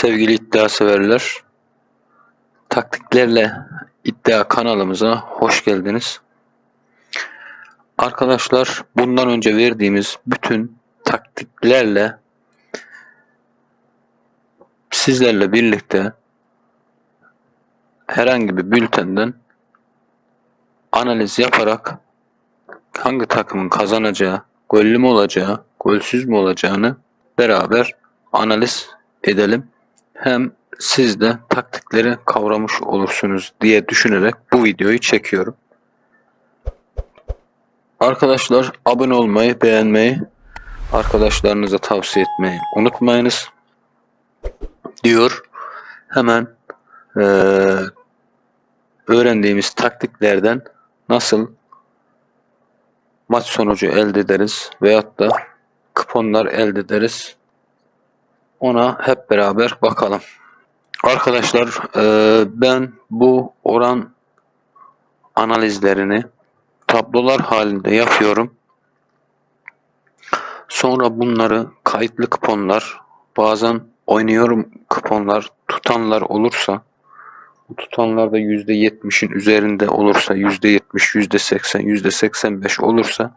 Sevgili iddia severler, taktiklerle iddia kanalımıza hoş geldiniz. Arkadaşlar bundan önce verdiğimiz bütün taktiklerle sizlerle birlikte herhangi bir bültenden analiz yaparak hangi takımın kazanacağı, gollü mü olacağı, golsüz mü olacağını beraber analiz edelim. Hem siz de taktikleri kavramış olursunuz diye düşünerek bu videoyu çekiyorum. Arkadaşlar abone olmayı, beğenmeyi, arkadaşlarınıza tavsiye etmeyi unutmayınız diyor. Hemen eee, öğrendiğimiz taktiklerden nasıl maç sonucu elde ederiz veyahut da kuponlar elde ederiz. Ona hep beraber bakalım. Arkadaşlar eee, ben bu oran analizlerini tablolar halinde yapıyorum. Sonra bunları kayıtlı kuponlar, bazen oynuyorum kuponlar tutanlar olursa bu tutanlarda %70'in üzerinde olursa %70, %80, %85 olursa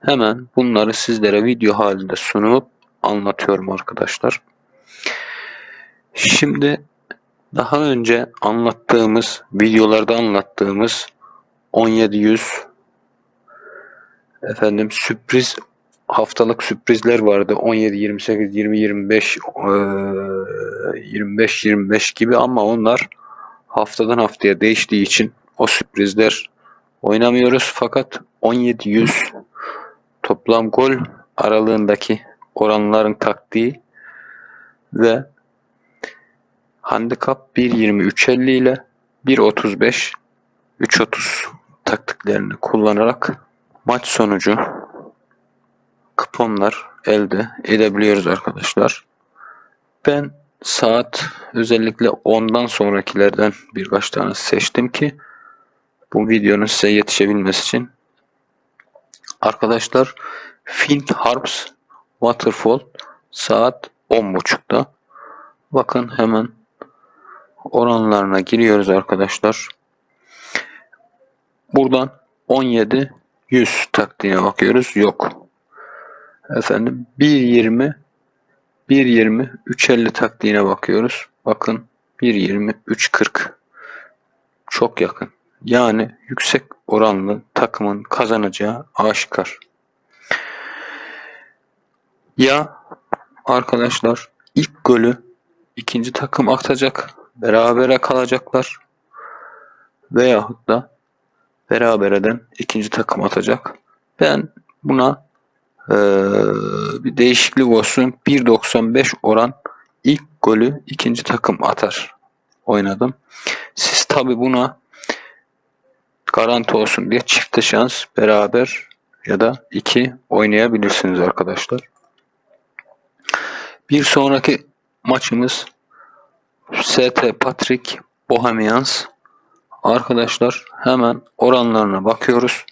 hemen bunları sizlere video halinde sunup anlatıyorum arkadaşlar. Şimdi daha önce anlattığımız videolarda anlattığımız 1700 efendim sürpriz haftalık sürprizler vardı. 17, 28, 20, 25 eee, 25 25 gibi ama onlar haftadan haftaya değiştiği için o sürprizler oynamıyoruz. Fakat 1700 toplam gol aralığındaki oranların taktiği ve handikap 1.20 3.50 ile 1.35 3.30 taktiklerini kullanarak maç sonucu kuponlar elde edebiliyoruz arkadaşlar. Ben saat özellikle 10'dan sonrakilerden birkaç tane seçtim ki bu videonun size yetişebilmesi için. Arkadaşlar Fint Harps Waterfall saat 10.30'da. Bakın hemen oranlarına giriyoruz arkadaşlar. Buradan 17 100 taktiğine bakıyoruz. Yok. Efendim 1.20 1.20 3.50 taktiğine bakıyoruz. Bakın 1.20 3.40 çok yakın. Yani yüksek oranlı takımın kazanacağı aşikar. Ya arkadaşlar ilk golü ikinci takım atacak. Berabere kalacaklar. Veyahut da berabereden ikinci takım atacak. Ben buna eee, bir değişiklik olsun. 1.95 oran ilk golü ikinci takım atar oynadım. Siz tabi buna garanti olsun diye çifte şans beraber ya da iki oynayabilirsiniz arkadaşlar. Bir sonraki maçımız ST Patrick Bohemians. Arkadaşlar hemen oranlarına bakıyoruz.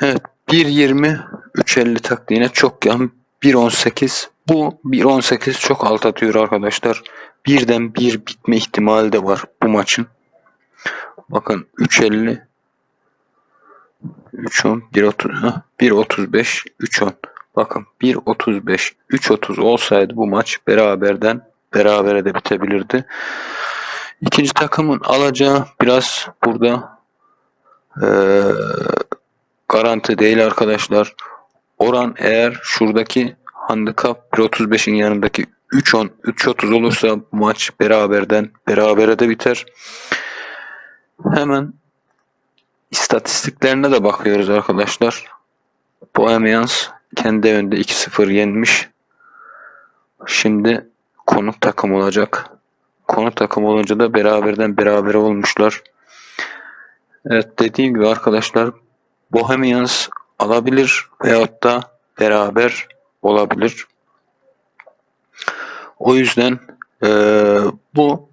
Evet 1.20 3.50 taktiğine çok yakın 1.18 bu 1.18 çok alt atıyor arkadaşlar. Birden bir bitme ihtimali de var bu maçın. Bakın 3.50 3.10 1.30 ha, 1.35 3.10 Bakın 1.35 3.30 olsaydı bu maç beraberden berabere de bitebilirdi. İkinci takımın alacağı biraz burada eee, garanti değil arkadaşlar. Oran eğer şuradaki handikap 1.35'in yanındaki 3.10 3.30 olursa maç beraberden berabere de biter. Hemen istatistiklerine de bakıyoruz arkadaşlar. Bohemians kendi evinde 2-0 yenmiş. Şimdi konuk takım olacak. Konuk takım olunca da beraberden berabere olmuşlar. Evet dediğim gibi arkadaşlar Bohemians alabilir veyahut da beraber olabilir. O yüzden eee, bu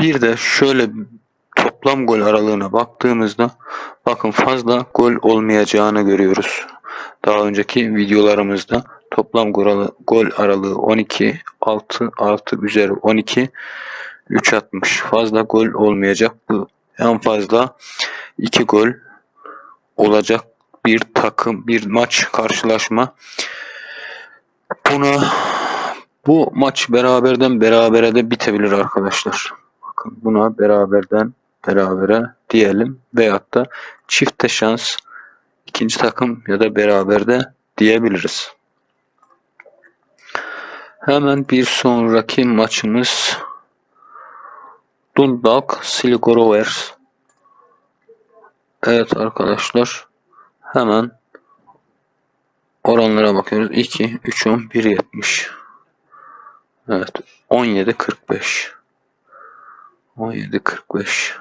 bir de şöyle top toplam gol aralığına baktığımızda bakın fazla gol olmayacağını görüyoruz. Daha önceki videolarımızda toplam gol, gol aralığı 12, 6 artı üzeri 12, 3 atmış. Fazla gol olmayacak. Bu en fazla 2 gol olacak bir takım, bir maç karşılaşma. Buna bu maç beraberden berabere de bitebilir arkadaşlar. Bakın buna beraberden berabere diyelim veyahut da çifte şans ikinci takım ya da beraberde diyebiliriz. Hemen bir sonraki maçımız Dundalk Sligo Rovers. Evet arkadaşlar hemen oranlara bakıyoruz. 2, 3, 10, 1, 70. Evet 17, 45. 17, 45.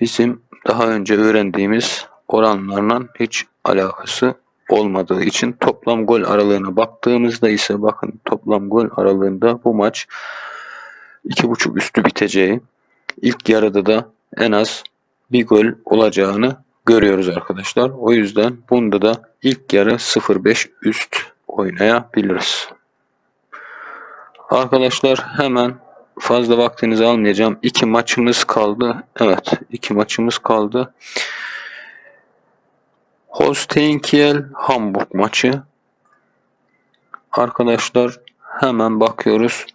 Bizim daha önce öğrendiğimiz oranlarla hiç alakası olmadığı için toplam gol aralığına baktığımızda ise bakın toplam gol aralığında bu maç 2.5 üstü biteceği ilk yarıda da en az bir gol olacağını görüyoruz arkadaşlar. O yüzden bunda da ilk yarı 0.5 üst oynayabiliriz. Arkadaşlar hemen fazla vaktinizi almayacağım. İki maçımız kaldı. Evet iki maçımız kaldı. Holstein Kiel Hamburg maçı. Arkadaşlar hemen bakıyoruz.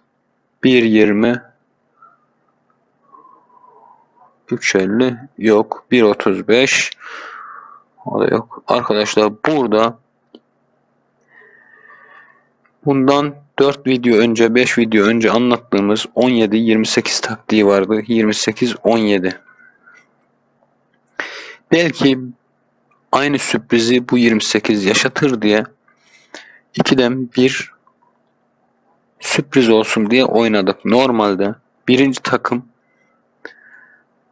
1.20 3.50 yok. 1.35 o da yok. Arkadaşlar burada bundan 4 video önce 5 video önce anlattığımız 17-28 taktiği vardı. 28-17 belki aynı sürprizi bu 28 yaşatır diye 2'den bir sürpriz olsun diye oynadık. Normalde birinci takım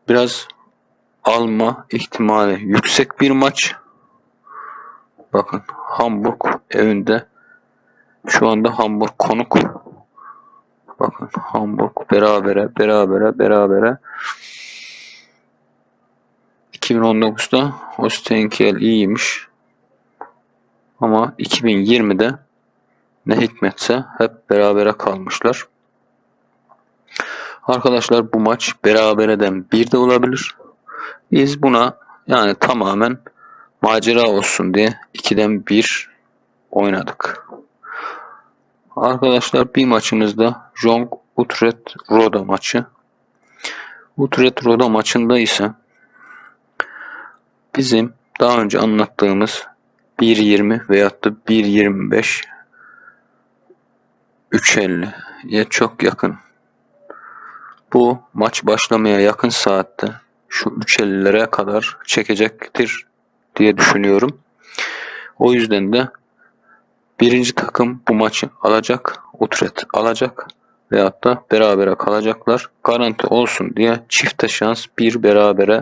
biraz alma ihtimali yüksek bir maç. Bakın Hamburg evinde şu anda Hamburg konuk. Bakın Hamburg berabere berabere berabere 2019'da Holstein iyiymiş. Ama 2020'de ne hikmetse hep berabere kalmışlar. Arkadaşlar bu maç berabereden bir de olabilir. Biz buna yani tamamen macera olsun diye 2'den 1 oynadık. Arkadaşlar bir maçımızda Jong Utrecht Roda maçı. Utrecht Roda maçında ise bizim daha önce anlattığımız 1.20 veyahut da 1.25 3.50'ye çok yakın. Bu maç başlamaya yakın saatte şu 3.50'lere kadar çekecektir diye düşünüyorum. O yüzden de birinci takım bu maçı alacak. Utrecht alacak veyahut da berabere kalacaklar. Garanti olsun diye çifte şans bir berabere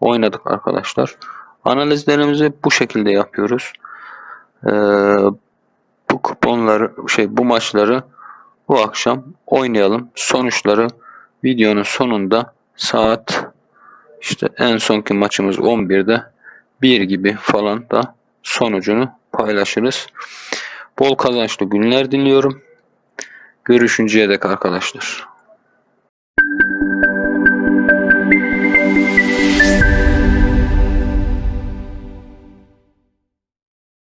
oynadık arkadaşlar. Analizlerimizi bu şekilde yapıyoruz. Ee, bu kuponları şey bu maçları bu akşam oynayalım. Sonuçları videonun sonunda saat işte en sonki maçımız 11'de 1 gibi falan da sonucunu paylaşırız. Bol kazançlı günler diliyorum. Görüşünceye dek arkadaşlar.